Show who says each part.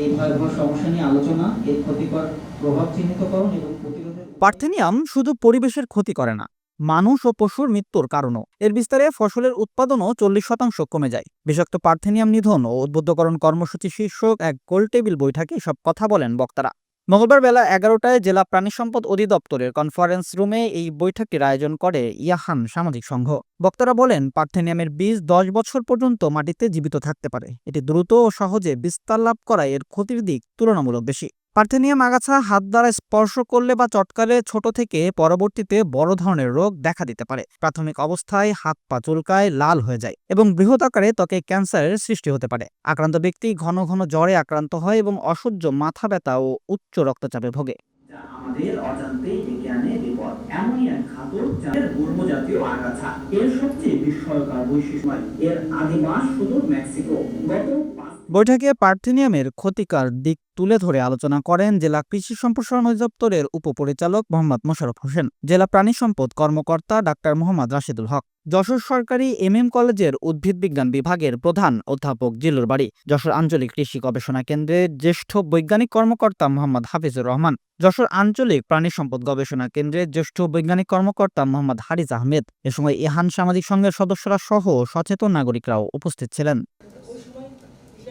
Speaker 1: এই ভয়াবহ সমস্যা নিয়ে আলোচনা, এর ক্ষতিকর প্রভাব চিহ্নিতকরণ এবং প্রতিরোধের
Speaker 2: পার্থেনিয়াম শুধু পরিবেশের ক্ষতি করে না, মানুষ ও পশুর মৃত্যুর কারণও। এর বিস্তারে ফসলের উৎপাদনও চল্লিশ শতাংশ কমে যায়। বিষাক্ত পার্থেনিয়াম নিধন ও উদ্বুদ্ধকরণ কর্মসূচি শীর্ষক এক গোলটেবিল বৈঠকে সব কথা বলেন বক্তারা। মঙ্গলবার বেলা এগারোটায় জেলা প্রাণী সম্পদ অধিদপ্তরের কনফারেন্স রুমে এই বৈঠকটির আয়োজন করে ইয়াহান সামাজিক সংঘ। বক্তারা বলেন, পার্থেনিয়ামের বীজ দশ বছর পর্যন্ত মাটিতে জীবিত থাকতে পারে। এটি দ্রুত ও সহজে বিস্তার লাভ করায় এর ক্ষতির দিক তুলনামূলক বেশি। পার্থেনিয়াম আগাছা হাত দ্বারা স্পর্শ করলে বা চটকালে ছোট থেকে পরবর্তীতে বড় ধরনের রোগ দেখা দিতে পারে। প্রাথমিক অবস্থায় হাত পা চুলকায় লাল হয়ে যায় এবং বৃহৎ আকারে ত্বকে ক্যান্সারের সৃষ্টি হতে পারে। আক্রান্ত ব্যক্তি ঘন ঘন জ্বরে আক্রান্ত হয় এবং অসহ্য মাথা ব্যথা ও উচ্চ রক্তচাপে ভোগে।
Speaker 3: আমাদের অজান্তেই ডেকে আনে বিপদ। এমনই এক ঘাতক যাদের গুল্ম জাতীয় আগাছা। এর সবচেয়ে বিস্ময়কর বৈশিষ্ট্য এর আদিবাস সুদূর মেক্সিকো। গত
Speaker 2: বৈঠকে পার্থেনিয়ামের ক্ষতিকার দিক তুলে ধরে আলোচনা করেন জেলা কৃষি সম্প্রসারণ অধিদপ্তরের উপপরিচালক মোহাম্মদ মোশাররফ হোসেন, জেলা প্রাণী সম্পদ কর্মকর্তা ডাক্তার মোহাম্মদ রাশিদুল হক, যশোর সরকারি এম এম কলেজের উদ্ভিদ বিজ্ঞান বিভাগের প্রধান অধ্যাপক জিলুর বাড়ি, যশোর আঞ্চলিক কৃষি গবেষণা কেন্দ্রের জ্যেষ্ঠ বৈজ্ঞানিক কর্মকর্তা মোহাম্মদ হাফিজুর রহমান, যশোর আঞ্চলিক প্রাণী সম্পদ গবেষণা কেন্দ্রের জ্যেষ্ঠ বৈজ্ঞানিক কর্মকর্তা মোহাম্মদ হারিজ আহমেদ। এ সময় ইহান সামাজিক সংঘের সদস্যরা সহ সচেতন নাগরিকরাও উপস্থিত ছিলেন।